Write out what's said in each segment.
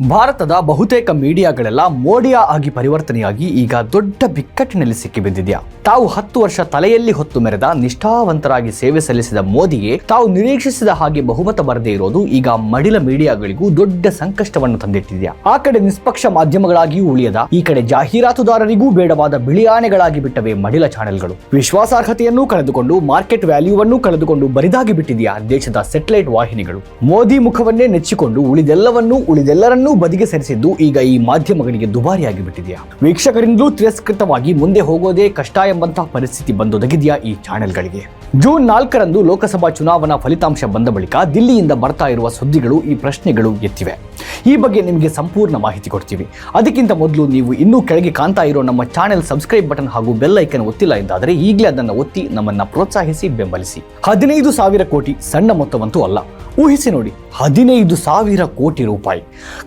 ಭಾರತದ ಬಹುತೇಕ ಮೀಡಿಯಾಗಳೆಲ್ಲ ಮೋಡಿಯಾ ಆಗಿ ಪರಿವರ್ತನೆಯಾಗಿ ಈಗ ದೊಡ್ಡ ಬಿಕ್ಕಟ್ಟಿನಲ್ಲಿ ಸಿಕ್ಕಿಬಿದ್ದಿದ್ಯಾ ತಾವು ಹತ್ತು ವರ್ಷ ತಲೆಯಲ್ಲಿ ಹೊತ್ತು ಮೆರೆದ, ನಿಷ್ಠಾವಂತರಾಗಿ ಸೇವೆ ಸಲ್ಲಿಸಿದ ಮೋದಿಗೆ ತಾವು ನಿರೀಕ್ಷಿಸಿದ ಹಾಗೆ ಬಹುಮತ ಬರದೇ ಇರೋದು ಈಗ ಮಡಿಲ ಮೀಡಿಯಾಗಳಿಗೂ ದೊಡ್ಡ ಸಂಕಷ್ಟವನ್ನು ತಂದಿಟ್ಟಿದೆಯಾ? ಆ ಕಡೆ ನಿಷ್ಪಕ್ಷ ಮಾಧ್ಯಮಗಳಾಗಿಯೂ ಉಳಿಯದ, ಈ ಕಡೆ ಜಾಹೀರಾತುದಾರರಿಗೂ ಬೇಡವಾದ ಬಿಳಿಯಾನೆಗಳಾಗಿ ಬಿಟ್ಟವೆ ಮಡಿಲ ಚಾನೆಲ್ಗಳು. ವಿಶ್ವಾಸಾರ್ಹತೆಯನ್ನು ಕಳೆದುಕೊಂಡು, ಮಾರ್ಕೆಟ್ ವ್ಯಾಲ್ಯೂವನ್ನು ಕಳೆದುಕೊಂಡು ಬರಿದಾಗಿ ಬಿಟ್ಟಿದೆಯಾ ದೇಶದ ಸೆಟಲೈಟ್ ವಾಹಿನಿಗಳು? ಮೋದಿ ಮುಖವನ್ನೇ ನೆಚ್ಚಿಕೊಂಡು ಉಳಿದೆಲ್ಲವನ್ನೂ, ಉಳಿದೆಲ್ಲರನ್ನೂ ಬದಿಗೆ ಸರಿಸಿದ್ದು ಈಗ ಈ ಮಾಧ್ಯಮಗಳಿಗೆ ದುಬಾರಿಯಾಗಿ ಬಿಟ್ಟಿದೆಯಾ ವೀಕ್ಷಕರಿಂದಲೂ ತಿರಸ್ಕೃತವಾಗಿ ಮುಂದೆ ಹೋಗೋದೇ ಕಷ್ಟ ಎಂಬಂತಹ ಪರಿಸ್ಥಿತಿ ಬಂದೊದಗಿದೆಯಾ ಈ ಚಾನೆಲ್ಗಳಿಗೆ? ಜೂನ್ ನಾಲ್ಕರಂದು ಲೋಕಸಭಾ ಚುನಾವಣಾ ಫಲಿತಾಂಶ ಬಂದ ಬಳಿಕ ದಿಲ್ಲಿಯಿಂದ ಬರ್ತಾ ಇರುವ ಸುದ್ದಿಗಳು ಈ ಪ್ರಶ್ನೆಗಳು ಎತ್ತಿವೆ. ಈ ಬಗ್ಗೆ ನಿಮಗೆ ಸಂಪೂರ್ಣ ಮಾಹಿತಿ ಕೊಡ್ತೀವಿ. ಅದಕ್ಕಿಂತ ಮೊದಲು ನೀವು ಇನ್ನೂ ಕೆಳಗೆ ಕಾಣ್ತಾ ಇರೋ ನಮ್ಮ ಚಾನೆಲ್ ಸಬ್ಸ್ಕ್ರೈಬ್ ಬಟನ್ ಹಾಗೂ ಬೆಲ್ ಐಕನ್ ಒತ್ತಿಲ್ಲ ಎಂದಾದರೆ ಈಗಲೇ ಅದನ್ನು ಒತ್ತಿ ನಮ್ಮನ್ನ ಪ್ರೋತ್ಸಾಹಿಸಿ, ಬೆಂಬಲಿಸಿ. ಹದಿನೈದು ಸಾವಿರ ಕೋಟಿ ಸಣ್ಣ ಮೊತ್ತವಂತೂ ಅಲ್ಲ. ಊಹಿಸಿ ನೋಡಿ, ಹದಿನೈದು ಸಾವಿರ ಕೋಟಿ ರೂಪಾಯಿ.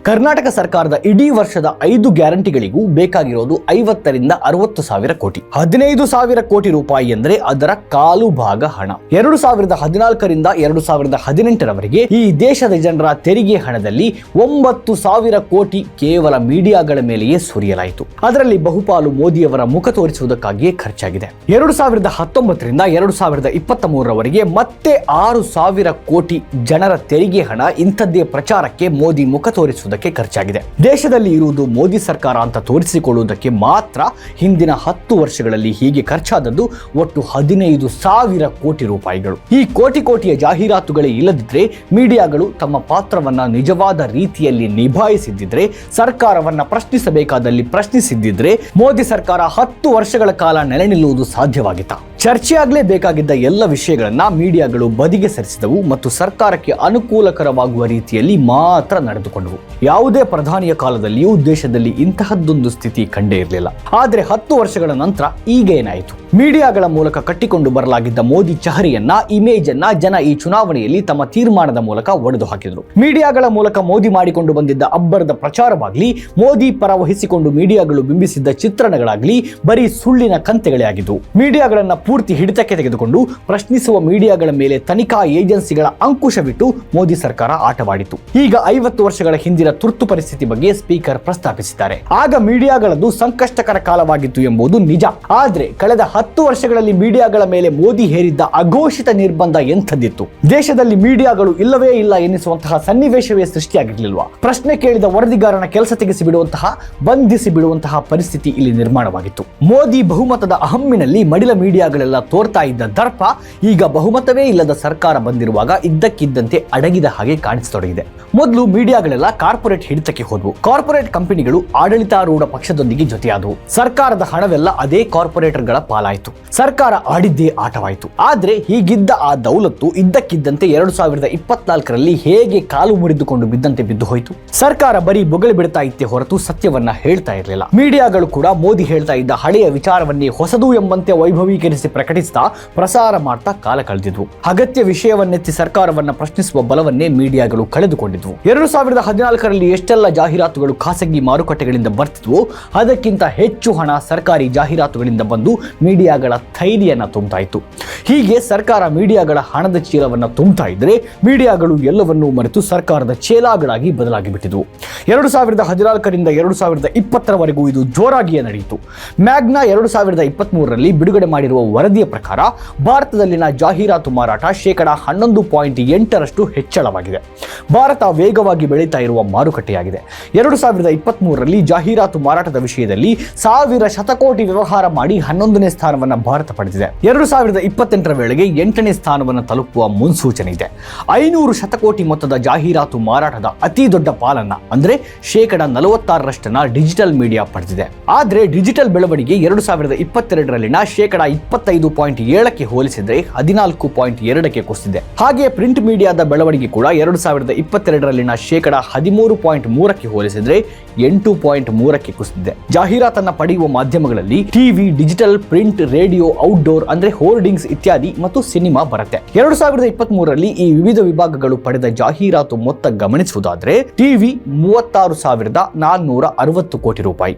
ಕರ್ನಾಟಕ ಸರ್ಕಾರದ ಇಡೀ ವರ್ಷದ ಐದು ಗ್ಯಾರಂಟಿಗಳಿಗೂ ಬೇಕಾಗಿರೋದು ಐವತ್ತರಿಂದ ಅರವತ್ತು ಸಾವಿರ ಕೋಟಿ. ಹದಿನೈದು ಸಾವಿರ ಕೋಟಿ ರೂಪಾಯಿ ಎಂದರೆ ಅದರ ಕಾಲು ಭಾಗ ಹಣ. ಎರಡು ಸಾವಿರದ ಹದಿನಾಲ್ಕರಿಂದ ಎರಡು ಸಾವಿರದ ಹದಿನೆಂಟರವರೆಗೆ ಈ ದೇಶದ ಜನರ ತೆರಿಗೆ ಹಣದಲ್ಲಿ ಒಂಬತ್ತು ಸಾವಿರ ಕೋಟಿ ಕೇವಲ ಮೀಡಿಯಾಗಳ ಮೇಲೆಯೇ ಸುರಿಯಲಾಯಿತು. ಅದರಲ್ಲಿ ಬಹುಪಾಲು ಮೋದಿಯವರ ಮುಖ ತೋರಿಸುವುದಕ್ಕಾಗಿಯೇ ಖರ್ಚಾಗಿದೆ. ಎರಡು ಸಾವಿರದ ಹತ್ತೊಂಬತ್ತರಿಂದ ಎರಡು ಸಾವಿರದ ಇಪ್ಪತ್ತ ಮೂರರವರೆಗೆ ಮತ್ತೆ ಆರು ಸಾವಿರ ಕೋಟಿ ಜನರ ತೆರಿಗೆ ಹಣ ಇಂಥದ್ದೇ ಪ್ರಚಾರಕ್ಕೆ ಮೋದಿ ಮುಖ ತೋರಿಸುವುದಕ್ಕೆ ಖರ್ಚಾಗಿದೆ. ದೇಶದಲ್ಲಿ ಇರುವುದು ಮೋದಿ ಸರ್ಕಾರ ಅಂತ ತೋರಿಸಿಕೊಳ್ಳುವುದಕ್ಕೆ ಮಾತ್ರ ಹಿಂದಿನ ಹತ್ತು ವರ್ಷಗಳಲ್ಲಿ ಹೀಗೆ ಖರ್ಚಾದದ್ದು ಒಟ್ಟು ಹದಿನೈದು ಸಾವಿರ ಕೋಟಿ ರೂಪಾಯಿಗಳು. ಈ ಕೋಟಿ ಕೋಟಿಯ ಜಾಹೀರಾತುಗಳೇ ಇಲ್ಲದಿದ್ರೆ ಮೀಡಿಯಾಗಳು ತಮ್ಮ ಪಾತ್ರವನ್ನ ನಿಜವಾದ ರೀತಿಯಲ್ಲಿ ನಿಭಾಯಿಸಿದ್ದಿದ್ರೆ, ಸರ್ಕಾರವನ್ನ ಪ್ರಶ್ನಿಸಬೇಕಾದಲ್ಲಿ ಪ್ರಶ್ನಿಸಿದ್ದಿದ್ರೆ, ಮೋದಿ ಸರ್ಕಾರ ಹತ್ತು ವರ್ಷಗಳ ಕಾಲ ನೆಲೆ ನಿಲ್ಲುವುದು ಸಾಧ್ಯವಾಗಿತ್ತ. ಚರ್ಚೆ ಬೇಕಾಗಿದ್ದ ಎಲ್ಲ ವಿಷಯಗಳನ್ನ ಮೀಡಿಯಾಗಳು ಬದಿಗೆ ಸರಿಸಿದವು ಮತ್ತು ಸರ್ಕಾರಕ್ಕೆ ಅನುಕೂಲಕರವಾಗುವ ರೀತಿಯಲ್ಲಿ ಮಾತ್ರ ನಡೆದುಕೊಂಡವು. ಯಾವುದೇ ಪ್ರಧಾನಿಯ ಕಾಲದಲ್ಲಿಯೂ ದೇಶದಲ್ಲಿ ಇಂತಹದ್ದೊಂದು ಸ್ಥಿತಿ ಕಂಡೇ ಇರಲಿಲ್ಲ. ಆದರೆ ಹತ್ತು ವರ್ಷಗಳ ನಂತರ ಈಗ ಏನಾಯಿತು? ಮೀಡಿಯಾಗಳ ಮೂಲಕ ಕಟ್ಟಿಕೊಂಡು ಬರಲಾಗಿದ್ದ ಮೋದಿ ಚಹರಿಯನ್ನ ಇಮೇಜ್ ಅನ್ನ ಜನ ಈ ಚುನಾವಣೆಯಲ್ಲಿ ತಮ್ಮ ತೀರ್ಮಾನದ ಮೂಲಕ ಒಡೆದು ಹಾಕಿದರು. ಮೀಡಿಯಾಗಳ ಮೂಲಕ ಮೋದಿ ಮಾಡಿಕೊಂಡು ಬಂದಿದ್ದ ಅಬ್ಬರದ ಪ್ರಚಾರವಾಗಲಿ, ಮೋದಿ ಪರ ವಹಿಸಿಕೊಂಡು ಮೀಡಿಯಾಗಳು ಬಿಂಬಿಸಿದ್ದ ಚಿತ್ರಣಗಳಾಗಲಿ, ಬರೀ ಸುಳ್ಳಿನ ಕಂತೆಗಳೇ ಆಗಿದ್ದು. ಮೀಡಿಯಾಗಳನ್ನ ಪೂರ್ತಿ ಹಿಡಿತಕ್ಕೆ ತೆಗೆದುಕೊಂಡು ಪ್ರಶ್ನಿಸುವ ಮೀಡಿಯಾಗಳ ಮೇಲೆ ತನಿಖಾ ಏಜೆನ್ಸಿಗಳ ಅಂಕುಶವಿಟ್ಟು ಮೋದಿ ಸರ್ಕಾರ ಆಟವಾಡಿತು. ಈಗ ಐವತ್ತು ವರ್ಷಗಳ ಹಿಂದಿನ ತುರ್ತು ಪರಿಸ್ಥಿತಿ ಬಗ್ಗೆ ಸ್ಪೀಕರ್ ಪ್ರಸ್ತಾಪಿಸಿದ್ದಾರೆ. ಆಗ ಮೀಡಿಯಾಗಳದ್ದು ಸಂಕಷ್ಟಕರ ಕಾಲವಾಗಿತ್ತು ಎಂಬುದು ನಿಜ. ಆದ್ರೆ ಕಳೆದ ಹತ್ತು ವರ್ಷಗಳಲ್ಲಿ ಮೀಡಿಯಾಗಳ ಮೇಲೆ ಮೋದಿ ಹೇರಿದ್ದ ಅಘೋಷಿತ ನಿರ್ಬಂಧ ಎಂಥದ್ದಿತ್ತು? ದೇಶದಲ್ಲಿ ಮೀಡಿಯಾಗಳು ಇಲ್ಲವೇ ಇಲ್ಲ ಎನ್ನಿಸುವಂತಹ ಸನ್ನಿವೇಶವೇ ಸೃಷ್ಟಿಯಾಗಿರಲಿಲ್ವಾ ಪ್ರಶ್ನೆ ಕೇಳಿದ ವರದಿಗಾರನ ಕೆಲಸ ತೆಗೆಸಿ ಬಿಡುವಂತಹ ಬಂಧಿಸಿ ಬಿಡುವಂತಹ ಪರಿಸ್ಥಿತಿ ಇಲ್ಲಿ ನಿರ್ಮಾಣವಾಗಿತ್ತು. ಮೋದಿ ಬಹುಮತದ ಅಹಮ್ಮಿನಲ್ಲಿ ಮಡಿಲ ಮೀಡಿಯಾಗಳೆಲ್ಲ ತೋರ್ತಾ ಇದ್ದ ದರ್ಪ, ಈಗ ಬಹುಮತವೇ ಇಲ್ಲದ ಸರ್ಕಾರ ಬಂದಿರುವಾಗ ಇದ್ದಕ್ಕಿದ್ದಂತೆ ಅಡಗಿದ ಹಾಗೆ ಕಾಣಿಸತೊಡಗಿದೆ. ಮೊದಲು ಮೀಡಿಯಾಗಳೆಲ್ಲ ಕಾರ್ಪೊರೇಟ್ ಹಿಡಿತಕ್ಕೆ ಹೋದವು. ಕಾರ್ಪೊರೇಟ್ ಕಂಪನಿಗಳು ಆಡಳಿತಾರೂಢ ಪಕ್ಷದೊಂದಿಗೆ ಜೊತೆಯಾದವು. ಸರ್ಕಾರದ ಹಣವೆಲ್ಲ ಅದೇ ಕಾರ್ಪೊರೇಟರ್ಗಳ ಪಾಲಾಯಿತು. ಸರ್ಕಾರ ಆಡಿದ್ದೇ ಆಟವಾಯಿತು. ಆದ್ರೆ ಹೀಗಿದ್ದ ಆ ದೌಲತ್ತು ಇದ್ದಕ್ಕಿದ್ದಂತೆ ಎರಡು ಸಾವಿರದ ಇಪ್ಪತ್ನಾಲ್ಕರಲ್ಲಿ ಹೇಗೆ ಕಾಲು ಮುರಿದುಕೊಂಡು ಬಿದ್ದಂತೆ ಬಿದ್ದು ಹೋಯಿತು. ಸರ್ಕಾರ ಬರೀ ಬೊಗಳೆ ಬಿಡ್ತಾ ಇತ್ತೆ ಹೊರತು ಸತ್ಯವನ್ನ ಹೇಳ್ತಾ ಇರಲಿಲ್ಲ. ಮೀಡಿಯಾಗಳು ಕೂಡ ಮೋದಿ ಹೇಳ್ತಾ ಇದ್ದ ಹಳೆಯ ವಿಚಾರವನ್ನೇ ಹೊಸದು ಎಂಬಂತೆ ವೈಭವೀಕರಿಸಿ ಪ್ರಕಟಿಸ್ತಾ ಪ್ರಸಾರ ಮಾಡ್ತಾ ಕಾಲ ಕಳೆದಿದ್ವು. ಅಗತ್ಯ ವಿಷಯವನ್ನೆತ್ತಿ ಸರ್ಕಾರವನ್ನ ಪ್ರಶ್ನಿಸುವ ಬಲವನ್ನೇ ಮೀಡಿಯಾಗಳು ಕಳೆದುಕೊಂಡಿದ್ವು. ಎರಡು ಸಾವಿರದ ಹದಿನಾಲ್ಕರಲ್ಲಿ ಎಷ್ಟೆಲ್ಲ ಜಾಹೀರಾತುಗಳು ಖಾಸಗಿ ಮಾರುಕಟ್ಟೆಗಳಿಂದ ಬರ್ತಿದ್ವು ಅದಕ್ಕಿಂತ ಹೆಚ್ಚು ಹಣ ಸರ್ಕಾರಿ ಜಾಹೀರಾತುಗಳಿಂದ ಬಂದು ಮೀಡಿಯಾಗಳ ಥೈರ್ಯನ ತುಂಬ್ತಾ ಇತ್ತು. ಹೀಗೆ ಸರ್ಕಾರ ಮೀಡಿಯಾಗಳ ಹಣದ ಚೀಲವನ್ನ ತುಂಬ್ತಾ ಇದ್ರೆ ಮೀಡಿಯಾಗಳು ಎಲ್ಲವನ್ನೂ ಮರೆತು ಸರ್ಕಾರದ ಚೇಲಾಗಳಾಗಿ ಬದಲಾಗಿ ಬಿಟ್ಟಿದ್ವು ಎರಡು ಸಾವಿರದ ಹದಿನಾಲ್ಕರಿಂದ ಎರಡು ಸಾವಿರದ ಇಪ್ಪತ್ತರವರೆಗೂ ಇದು ಜೋರಾಗಿಯೇ ನಡೆಯಿತು. ಮ್ಯಾಗ್ನಾ ಎರಡು ಸಾವಿರದ ಇಪ್ಪತ್ತ್ಮೂರರಲ್ಲಿ ಬಿಡುಗಡೆ ಮಾಡಿರುವ ವರದಿಯ ಪ್ರಕಾರ ಭಾರತದಲ್ಲಿನ ಜಾಹೀರಾತು ಮಾರಾಟ ಶೇಕಡಾ ಹನ್ನೊಂದು ಪಾಯಿಂಟ್ ಎಂಟರಷ್ಟು ಹೆಚ್ಚಳವಾಗಿದೆ. ಭಾರತ ವೇಗವಾಗಿ ಬೆಳೀತಾ ಇರುವ ಮಾರುಕಟ್ಟೆಯಾಗಿದೆ. ಎರಡು ಸಾವಿರದ ಇಪ್ಪತ್ತ್ಮೂರರಲ್ಲಿ ಜಾಹೀರಾತು ಮಾರಾಟದ ವಿಷಯದಲ್ಲಿ ಸಾವಿರ ಶತಕೋಟಿ ವ್ಯವಹಾರ ಮಾಡಿ ಹನ್ನೊಂದನೇ ಸ್ಥಾನವನ್ನು ಭಾರತ ಪಡೆದಿದೆ. ಎರಡು ಸಾವಿರದ ಇಪ್ಪತ್ತೆಂಟರ ವೇಳೆಗೆ ಎಂಟನೇ ಸ್ಥಾನವನ್ನು ತಲುಪುವ ಮುನ್ಸೂಚನೆ ಇದೆ. ಐನೂರು ಶತಕೋಟಿ ಮೊತ್ತದ ಜಾಹೀರಾತು ಮಾರಾಟದ ಅತಿ ದೊಡ್ಡ ಪಾಲನ್ನ, ಅಂದ್ರೆ ಶೇಕಡ ನಲವತ್ತಾರರಷ್ಟನ್ನ ಡಿಜಿಟಲ್ ಮೀಡಿಯಾ ಪಡೆದಿದೆ. ಆದ್ರೆ ಡಿಜಿಟಲ್ ಬೆಳವಣಿಗೆ ಎರಡು ಸಾವಿರದ ಇಪ್ಪತ್ತೆರಡರಲ್ಲಿನ ಶೇಕಡ ಇಪ್ಪತ್ತೈದು ಪಾಯಿಂಟ್ ಏಳಕ್ಕೆ ಹೋಲಿಸಿದ್ರೆ ಹದಿನಾಲ್ಕು ಪಾಯಿಂಟ್ ಎರಡಕ್ಕೆ ಕುಸಿದಿದೆ. ಹಾಗೆ ಪ್ರಿಂಟ್ ಮೀಡಿಯಾದ ಬೆಳವಣಿಗೆ ಕೂಡ ಎರಡು ಸಾವಿರದ ಇಪ್ಪತ್ತೆರಡರಲ್ಲಿನ ಶೇಕಡ ಹದಿಮೂರು ಪಾಯಿಂಟ್ ಮೂರಕ್ಕೆ ಹೋಲಿಸಿದ್ರೆ ಎಂಟು ಪಾಯಿಂಟ್ ಮೂರಕ್ಕೆ ಕುಸಿದಿದೆ. ಜಾಹೀರಾತನ್ನ ಪಡೆಯುವ ಮಾಧ್ಯಮಗಳಲ್ಲಿ TV, digital, print, radio, outdoor, ಅಂದ್ರೆ ಹೋರ್ಡಿಂಗ್ಸ್ ಇತ್ಯಾದಿ ಮತ್ತು ಸಿನಿಮಾ ಬರುತ್ತೆ. ಎರಡು ಸಾವಿರದ ಇಪ್ಪತ್ತ್ ಮೂರರಲ್ಲಿ ಈ ವಿವಿಧ ವಿಭಾಗಗಳು ಪಡೆದ ಜಾಹೀರಾತು ಮೊತ್ತ ಗಮನಿಸುವುದಾದ್ರೆ ನೋಡೋದಾದ್ರೆ ಟಿವಿ ಮೂವತ್ತಾರು ಸಾವಿರದ ನಾನ್ನೂರ ಅರವತ್ತು ಕೋಟಿ ರೂಪಾಯಿ,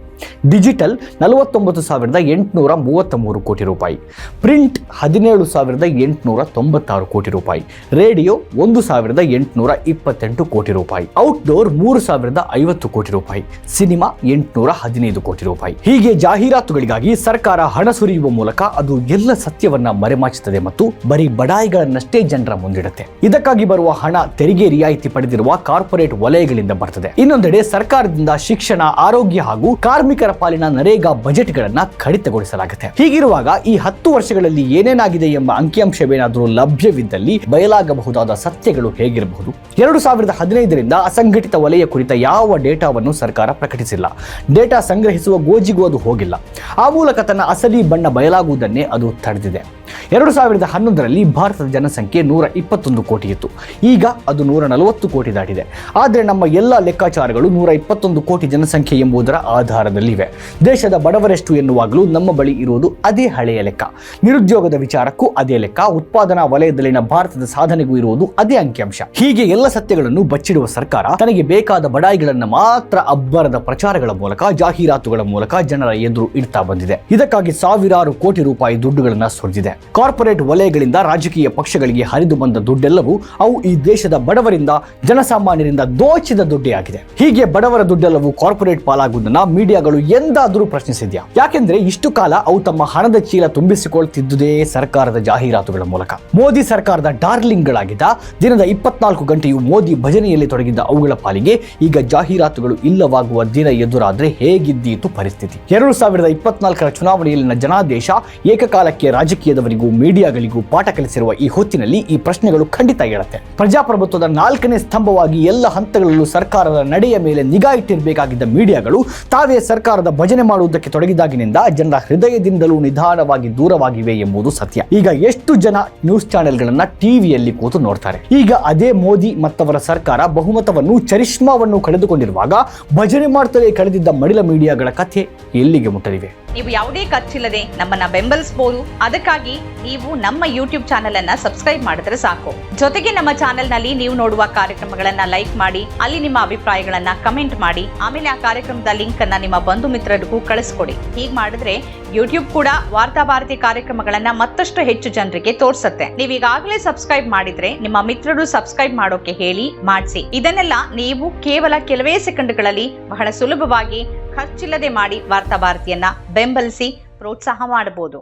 ಡಿಜಿಟಲ್ ನಲವತ್ತೊಂಬತ್ತು ಸಾವಿರದ ಎಂಟುನೂರ ಮೂವತ್ತ ಮೂರು ಕೋಟಿ ರೂಪಾಯಿ, ಪ್ರಿಂಟ್ ಹದಿನೇಳು ಸಾವಿರದ ಎಂಟುನೂರ ತೊಂಬತ್ತಾರು ಕೋಟಿ ರೂಪಾಯಿ, ರೇಡಿಯೋ ಒಂದು ಸಾವಿರದ ಎಂಟುನೂರ ಇಪ್ಪತ್ತೆಂಟು ಕೋಟಿ ರೂಪಾಯಿ, ಔಟ್ಡೋರ್ ಮೂರು ಸಾವಿರದ ಐವತ್ತು ಕೋಟಿ ರೂಪಾಯಿ, ಸಿನಿಮಾ ಎಂಟುನೂರ ಹದಿನೈದು ಕೋಟಿ ರೂಪಾಯಿ. ಹೀಗೆ ಜಾಹೀರಾತುಗಳಿಗಾಗಿ ಸರ್ಕಾರ ಹಣ ಸುರಿಯುವ ಮೂಲಕ ಅದು ಎಲ್ಲ ಸತ್ಯವನ್ನ ಮರೆಮಾಚುತ್ತದೆ ಮತ್ತು ಬರೀ ಬಡಾಯಿಗಳನ್ನಷ್ಟೇ ಜನರ ಮುಂದಿಡುತ್ತೆ. ಇದಕ್ಕಾಗಿ ಬರುವ ಹಣ ತೆರಿಗೆ ರಿಯಾಯಿತಿ ಪಡೆದಿರುವ ಕಾರ್ಪೊರೇಟ್ ವಲಯಗಳಿಂದ ಬರ್ತದೆ. ಇನ್ನೊಂದೆಡೆ ಸರ್ಕಾರದಿಂದ ಶಿಕ್ಷಣ, ಆರೋಗ್ಯ ಹಾಗೂ ಕಾರ್ಮಿಕರ ಪಾಲಿನ ನರೇಗಾ ಬಜೆಟ್ಗಳನ್ನ ಕಡಿತಗೊಳಿಸಲಾಗುತ್ತೆ. ಹೀಗಿರುವಾಗ ಈ ಹತ್ತು ವರ್ಷಗಳಲ್ಲಿ ಏನೇನಾಗಿದೆ ಎಂಬ ಅಂಕಿಅಂಶವೇನಾದರೂ ಲಭ್ಯವಿದ್ದಲ್ಲಿ ಬಯಲಾಗಬಹುದಾದ ಸತ್ಯಗಳು ಹೇಗಿರಬಹುದು? ಎರಡು ಸಾವಿರದ ಹದಿನೈದರಿಂದ ಅಸಂಘಟಿತ ವಲಯ ಕುರಿತ ಯಾವ ಡೇಟಾವನ್ನು ಸರ್ಕಾರ ಪ್ರಕಟಿಸಿಲ್ಲ? ಡೇಟಾ ಸಂಗ್ರಹಿಸುವ ಗೋಜಿಗೂ ಅದು ಹೋಗಿಲ್ಲ. ಆ ಮೂಲಕ ತನ್ನ ಅಸಲಿ ಬಣ್ಣ ಬಯಲಾಗುವುದನ್ನೇ ಅದು ತಡೆದಿದೆ. ಎರಡು ಸಾವಿರದ ಹನ್ನೊಂದರಲ್ಲಿ ಭಾರತದ ಜನಸಂಖ್ಯೆ ನೂರ ಇಪ್ಪತ್ತೊಂದು ಕೋಟಿ ಇತ್ತು. ಈಗ ಅದು ನೂರ ನಲವತ್ತು ಕೋಟಿ ದಾಟಿದೆ. ಆದರೆ ನಮ್ಮ ಎಲ್ಲ ಲೆಕ್ಕಾಚಾರಗಳು ನೂರ ಇಪ್ಪತ್ತೊಂದು ಕೋಟಿ ಜನಸಂಖ್ಯೆ ಎಂಬುದರ ಆಧಾರದಲ್ಲಿವೆ. ದೇಶದ ಬಡವರೆಷ್ಟು ಎನ್ನುವಾಗಲೂ ನಮ್ಮ ಬಳಿ ಇರುವುದು ಅದೇ ಹಳೆಯ ಲೆಕ್ಕ. ನಿರುದ್ಯೋಗದ ವಿಚಾರಕ್ಕೂ ಅದೇ ಲೆಕ್ಕ. ಉತ್ಪಾದನಾ ವಲಯದಲ್ಲಿನ ಭಾರತದ ಸಾಧನೆಗೂ ಇರುವುದು ಅದೇ ಅಂಕಿಅಂಶ. ಹೀಗೆ ಎಲ್ಲ ಸತ್ಯಗಳನ್ನು ಬಚ್ಚಿಡುವ ಸರ್ಕಾರ ತನಗೆ ಬೇಕಾದ ಬಡಾಯಿಗಳನ್ನು ಮಾತ್ರ ಅಬ್ಬರದ ಪ್ರಚಾರಗಳ ಮೂಲಕ, ಜಾಹೀರಾತುಗಳ ಮೂಲಕ ಜನರ ಎದುರು ಇಡ್ತಾ ಬಂದಿದೆ. ಇದಕ್ಕಾಗಿ ಸಾವಿರಾರು ಕೋಟಿ ರೂಪಾಯಿ ದುಡ್ಡುಗಳನ್ನು ಸುರಿದಿದೆ. ಕಾರ್ಪೊರೇಟ್ ವಲಯಗಳಿಂದ ರಾಜಕೀಯ ಪಕ್ಷಗಳಿಗೆ ಹರಿದು ಬಂದ ದುಡ್ಡೆಲ್ಲವೂ ಅವು ಈ ದೇಶದ ಬಡವರಿಂದ, ಜನಸಾಮಾನ್ಯರಿಂದ ದೋಚಿದ ದುಡ್ಡೇ ಆಗಿದೆ. ಹೀಗೆ ಬಡವರ ದುಡ್ಡೆಲ್ಲವೂ ಕಾರ್ಪೊರೇಟ್ ಪಾಲಾಗುವುದನ್ನ ಮೀಡಿಯಾಗಳು ಎಂದಾದರೂ ಪ್ರಶ್ನಿಸಿದ್ಯಾ? ಯಾಕೆಂದ್ರೆ ಇಷ್ಟು ಕಾಲ ಅವು ತಮ್ಮ ಹಣದ ಚೀಲ ತುಂಬಿಸಿಕೊಳ್ತಿದ್ದುದೇ ಸರ್ಕಾರದ ಜಾಹೀರಾತುಗಳ ಮೂಲಕ. ಮೋದಿ ಸರ್ಕಾರದ ಡಾರ್ಲಿಂಗ್ಗಳಾಗಿದ್ದ ದಿನದ ಇಪ್ಪತ್ನಾಲ್ಕು ಗಂಟೆಯು ಮೋದಿ ಭಜನೆಯಲ್ಲಿ ತೊಡಗಿದ್ದ ಅವುಗಳ ಪಾಲಿಗೆ ಈಗ ಜಾಹೀರಾತುಗಳು ಇಲ್ಲವಾಗುವ ದಿನ ಎದುರಾದ್ರೆ ಹೇಗಿದ್ದೀತು ಪರಿಸ್ಥಿತಿ? ಎರಡು ಸಾವಿರದ ಇಪ್ಪತ್ನಾಲ್ಕರ ಚುನಾವಣೆಯಲ್ಲಿನ ಜನಾದೇಶ ಏಕಕಾಲಕ್ಕೆ ರಾಜಕೀಯದವರಿಗೂ ಮೀಡಿಯಾಗಳಿಗೂ ಪಾಠ ಕಲಿಸಿರುವ ಈ ಹೊತ್ತಿನಲ್ಲಿ ಈ ಪ್ರಶ್ನೆಗಳು ಖಂಡಿತ ಹೇಳುತ್ತೆ ಪ್ರಜಾಪ್ರಭುತ್ವದ ನಾಲ್ಕನೇ ಸ್ತಂಭವಾಗಿ ಎಲ್ಲ ಹಂತಗಳಲ್ಲೂ ಸರ್ಕಾರದ ನಡೆಯ ಮೇಲೆ ನಿಗಾ ಇಟ್ಟಿರಬೇಕಾಗಿದ್ದ ಮೀಡಿಯಾಗಳು ತಾವೇ ಸರ್ಕಾರದ ಭಜನೆ ಮಾಡುವುದಕ್ಕೆ ತೊಡಗಿದಾಗಿನಿಂದ ಜನರ ಹೃದಯದಿಂದಲೂ ನಿಧಾನವಾಗಿ ದೂರವಾಗಿವೆ ಎಂಬುದು ಸತ್ಯ. ಈಗ ಎಷ್ಟು ಜನ ನ್ಯೂಸ್ ಚಾನೆಲ್ಗಳನ್ನ ಟಿವಿಯಲ್ಲಿ ಕೂತು ನೋಡ್ತಾರೆ? ಈಗ ಅದೇ ಮೋದಿ ಮತ್ತವರ ಸರ್ಕಾರ ಬಹುಮತವನ್ನು, ಚರಿಷ್ಮಾವನ್ನು ಕಳೆದುಕೊಂಡಿರುವಾಗ ಭಜನೆ ಮಾಡ್ತಲೇ ಕಳೆದಿದ್ದ ಮಡಿಲ ಮೀಡಿಯಾಗಳ ಕಥೆ ಎಲ್ಲಿಗೆ ಮುಟ್ಟಲಿವೆ? ನೀವು ಯಾವುದೇ ಖರ್ಚಿಲ್ಲದೆ ನಮ್ಮನ್ನ ಬೆಂಬಲಿಸಬಹುದು ಅದಕ್ಕಾಗಿ ನೀವು ನಮ್ಮ ಯೂಟ್ಯೂಬ್ ಚಾನೆಲ್ ಅನ್ನ ಸಬ್ಸ್ಕ್ರೈಬ್ ಮಾಡಿದ್ರೆ ಸಾಕು. ಜೊತೆಗೆ ನಮ್ಮ ಚಾನೆಲ್ನಲ್ಲಿ ನೀವು ನೋಡುವ ಕಾರ್ಯಕ್ರಮಗಳನ್ನ ಲೈಕ್ ಮಾಡಿ, ಅಲ್ಲಿ ನಿಮ್ಮ ಅಭಿಪ್ರಾಯಗಳನ್ನ ಕಮೆಂಟ್ ಮಾಡಿ, ಆಮೇಲೆ ಆ ಕಾರ್ಯಕ್ರಮದ ಲಿಂಕ್ ಅನ್ನ ನಿಮ್ಮ ಬಂಧು ಮಿತ್ರರಿಗೂ ಕಳಿಸ್ಕೊಡಿ. ಹೀಗೆ ಮಾಡಿದ್ರೆ ಯೂಟ್ಯೂಬ್ ಕೂಡ ವಾರ್ತಾ ಭಾರತಿ ಕಾರ್ಯಕ್ರಮಗಳನ್ನ ಮತ್ತಷ್ಟು ಹೆಚ್ಚು ಜನರಿಗೆ ತೋರಿಸುತ್ತೆ. ನೀವು ಈಗಾಗಲೇ ಸಬ್ಸ್ಕ್ರೈಬ್ ಮಾಡಿದ್ರೆ ನಿಮ್ಮ ಮಿತ್ರರು ಸಬ್ಸ್ಕ್ರೈಬ್ ಮಾಡೋಕೆ ಹೇಳಿ ಮಾಡಿಸಿ. ಇದನ್ನೆಲ್ಲ ನೀವು ಕೇವಲ ಕೆಲವೇ ಸೆಕೆಂಡ್ಗಳಲ್ಲಿ ಬಹಳ ಸುಲಭವಾಗಿ ಖರ್ಚಿಲ್ಲದೆ ಮಾಡಿ ವಾರ್ತಾ ಭಾರತಿಯನ್ನ ಬೆಂಬಲಿಸಿ ಪ್ರೋತ್ಸಾಹ ಮಾಡಬಹುದು.